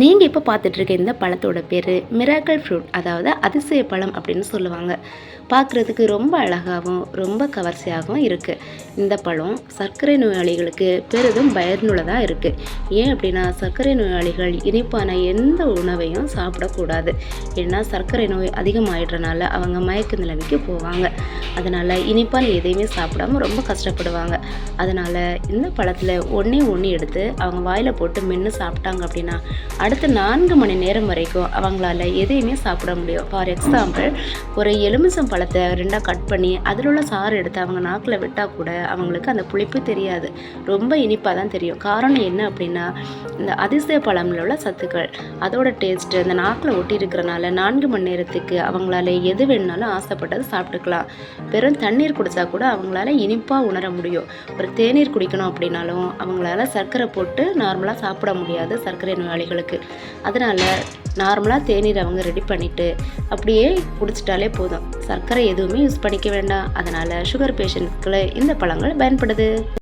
நீங்கள் இப்போ பார்த்துட்ருக்க இந்த பழத்தோட பேர் மிராக்கல் ஃப்ரூட் அதாவது அதிசய பழம் அப்படின்னு சொல்லுவாங்க. பார்க்குறதுக்கு ரொம்ப அழகாகவும் ரொம்ப கவர்ச்சியாகவும் இருக்குது இந்த பழம் சர்க்கரை நோயாளிகளுக்கு பெரிதும் பயனுள்ளதாக இருக்குது ஏன் அப்படின்னா சர்க்கரை நோயாளிகள் இனிப்பான எந்த உணவையும் சாப்பிடக்கூடாது. ஏன்னா சர்க்கரை நோய் அதிகமாகிடுறனால அவங்க மயக்க நிலைமைக்கு போவாங்க. அதனால் இனிப்பான எதையுமே சாப்பிடாம ரொம்ப கஷ்டப்படுவாங்க. அதனால் இந்த பழத்தில் ஒன்றே ஒன்று எடுத்து அவங்க வாயில் போட்டு மென்று சாப்பிட்டாங்க அப்படின்னா அடுத்த நான்கு மணி நேரம் வரைக்கும் அவங்களால எதையுமே சாப்பிட முடியும். ஃபார் எக்ஸாம்பிள் ஒரு எலுமிச்சம் பழத்தை ரெண்டாக கட் பண்ணி அதில் உள்ள சாறு எடுத்து அவங்க நாக்கில் விட்டால் கூட அவங்களுக்கு அந்த புளிப்பு தெரியாது. ரொம்ப இனிப்பாக தான் தெரியும். காரணம் என்ன அப்படின்னா இந்த அதிசய பழம்ல உள்ள சத்துக்கள் அதோட டேஸ்ட்டு அந்த நாக்கில் ஒட்டி இருக்கிறனால நான்கு மணி நேரத்துக்கு அவங்களால எது வேணுனாலும் ஆசைப்பட்டது சாப்பிட்டுக்கலாம். வெறும் தண்ணீர் குடித்தா கூட அவங்களால இனிப்பாக உணர முடியும். ஒரு தேநீர் குடிக்கணும் அப்படின்னாலும் அவங்களால சர்க்கரை போட்டு நார்மலாக சாப்பிட முடியாது சர்க்கரை நோயாளிகளுக்கு. அதனால் நார்மலாக தேநீர் அவங்க ரெடி பண்ணிவிட்டு அப்படியே குடிச்சிட்டாலே போதும். சர்க்கரை எதுவுமே யூஸ் பண்ணிக்க வேண்டாம். அதனால் சுகர் பேஷண்ட்ஸ்க்கு இந்த பழங்கள் பயன்படுது.